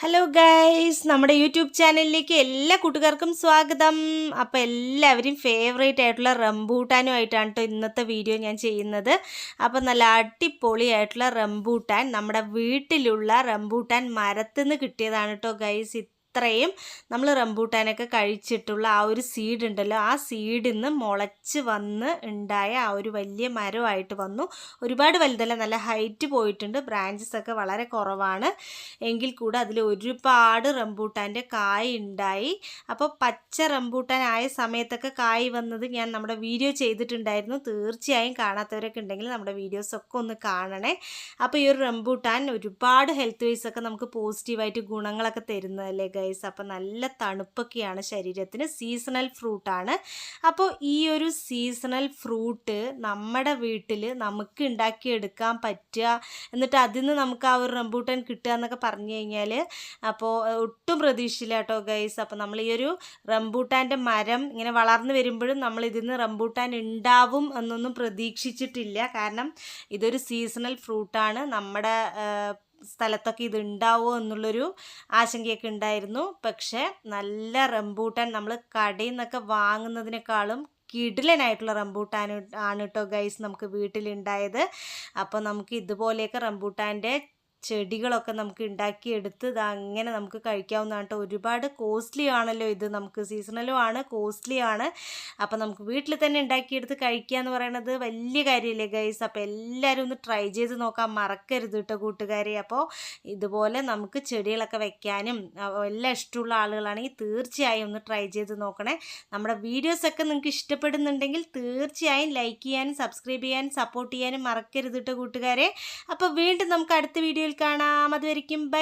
Hello guys നമ്മുടെ YouTube ചാനലിലേക്ക് എല്ലാ കൂട്ടുകാർക്കും സ്വാഗതം. അപ്പോൾ എല്ലാവരും ഫേവറേറ്റ് ആയിട്ടുള്ള റംബൂട്ടാനുമായിട്ടാണ് കേട്ടോ ഇന്നത്തെ വീഡിയോ ഞാൻ ചെയ്യുന്നത്. അപ്പോൾ നല്ല അടിപൊളിയായിട്ടുള്ള റംബൂട്ടാൻ നമ്മുടെ വീട്ടിലുള്ള റംബൂട്ടാൻ മരത്തിൽ നിന്ന് കിട്ടിയതാണ് കേട്ടോ ഗൈസ് ഇത്രയും നമ്മൾ റംബൂട്ടാനൊക്കെ കഴിച്ചിട്ടുള്ള ആ ഒരു സീഡ് ഉണ്ടല്ലോ ആ സീഡിൽ നിന്ന് മുളച്ച് വന്ന് ഉണ്ടായ ആ ഒരു വലിയ മരമായിട്ട് വന്നു. ഒരുപാട് വലുതല്ല നല്ല ഹൈറ്റ് പോയിട്ടുണ്ട്. ബ്രാഞ്ചസ് ഒക്കെ വളരെ കുറവാണ്. എങ്കിൽ കൂടെ അതിൽ ഒരുപാട് റംബൂട്ടാന്റെ കായ് ഉണ്ടായി. അപ്പോൾ പച്ച റംബൂട്ടാൻ ആയ സമയത്തൊക്കെ കായ് വന്നത് ഞാൻ നമ്മുടെ വീഡിയോ ചെയ്തിട്ടുണ്ടായിരുന്നു. തീർച്ചയായും കാണാത്തവരൊക്കെ ഉണ്ടെങ്കിൽ നമ്മുടെ വീഡിയോസൊക്കെ ഒന്ന് കാണണേ. അപ്പോൾ ഈ ഒരു റംബൂട്ടാൻ ഒരുപാട് ഹെൽത്ത് വൈസ് ഒക്കെ നമുക്ക് പോസിറ്റീവായിട്ട് ഗുണങ്ങളൊക്കെ തരുന്നതല്ലേ ഗൈസ് അപ്പോൾ നല്ല തണുപ്പൊക്കെയാണ് ശരീരത്തിന്. സീസണൽ ഫ്രൂട്ടാണ് അപ്പോൾ ഈ ഒരു സീസണൽ ഫ്രൂട്ട് നമ്മുടെ വീട്ടിൽ നമുക്ക് ഉണ്ടാക്കിയെടുക്കാൻ പറ്റുക എന്നിട്ട് അതിൽ നിന്ന് നമുക്ക് ആ ഒരു റംബൂട്ടാൻ കിട്ടുക എന്നൊക്കെ പറഞ്ഞു കഴിഞ്ഞാൽ അപ്പോൾ ഒട്ടും പ്രതീക്ഷയില്ല കേട്ടോ ഗൈസ് അപ്പോൾ നമ്മൾ ഈ ഒരു റംബൂട്ടാന്റെ മരം ഇങ്ങനെ വളർന്നു വരുമ്പോഴും നമ്മൾ ഇതിൽ നിന്ന് റംബൂട്ടാൻ ഉണ്ടാവും എന്നൊന്നും പ്രതീക്ഷിച്ചിട്ടില്ല. കാരണം ഇതൊരു സീസണൽ ഫ്രൂട്ടാണ് നമ്മുടെ സ്ഥലത്തൊക്കെ ഇത് ഉണ്ടാവുമോ എന്നുള്ളൊരു ആശങ്കയൊക്കെ ഉണ്ടായിരുന്നു പക്ഷേ നല്ല റംബൂട്ടാൻ നമ്മൾ കടയിൽ നിന്നൊക്കെ വാങ്ങുന്നതിനേക്കാളും കിടിലനായിട്ടുള്ള റംബൂട്ടാൻ ആണ് കേട്ടോ ഗൈസ് നമുക്ക് വീട്ടിലുണ്ടായത് അപ്പോൾ നമുക്ക് ഇതുപോലെയൊക്കെ റംബൂട്ടാന്റെ ചെടികളൊക്കെ നമുക്ക് ഉണ്ടാക്കിയെടുത്ത് ഇത് അങ്ങനെ നമുക്ക് കഴിക്കാവുന്നതാണ് കേട്ടോ ഒരുപാട് കോസ്റ്റ്ലി ആണല്ലോ ഇത്. നമുക്ക് സീസണലും ആണ് കോസ്റ്റ്ലി ആണ്. അപ്പോൾ നമുക്ക് വീട്ടിൽ തന്നെ ഉണ്ടാക്കിയെടുത്ത് കഴിക്കുക എന്ന് പറയുന്നത് വലിയ കാര്യമില്ലേ ഗൈസ് അപ്പോൾ എല്ലാവരും ഒന്ന് ട്രൈ ചെയ്ത് നോക്കാൻ മറക്കരുത് കേട്ടോ കൂട്ടുകാരെ. അപ്പോൾ ഇതുപോലെ നമുക്ക് ചെടികളൊക്കെ വെക്കാനും എല്ലാം ഇഷ്ടമുള്ള ആളുകളാണെങ്കിൽ തീർച്ചയായും ഒന്ന് ട്രൈ ചെയ്ത് നോക്കണേ. നമ്മുടെ വീഡിയോസൊക്കെ നിങ്ങൾക്ക് ഇഷ്ടപ്പെടുന്നുണ്ടെങ്കിൽ തീർച്ചയായും ലൈക്ക് ചെയ്യാനും സബ്സ്ക്രൈബ് ചെയ്യാനും സപ്പോർട്ട് ചെയ്യാനും മറക്കരുത് കേട്ടോ കൂട്ടുകാരെ. അപ്പോൾ വീണ്ടും നമുക്ക് അടുത്ത വീഡിയോയിൽ കാണാം. അതുവരിക്കും ബൈ.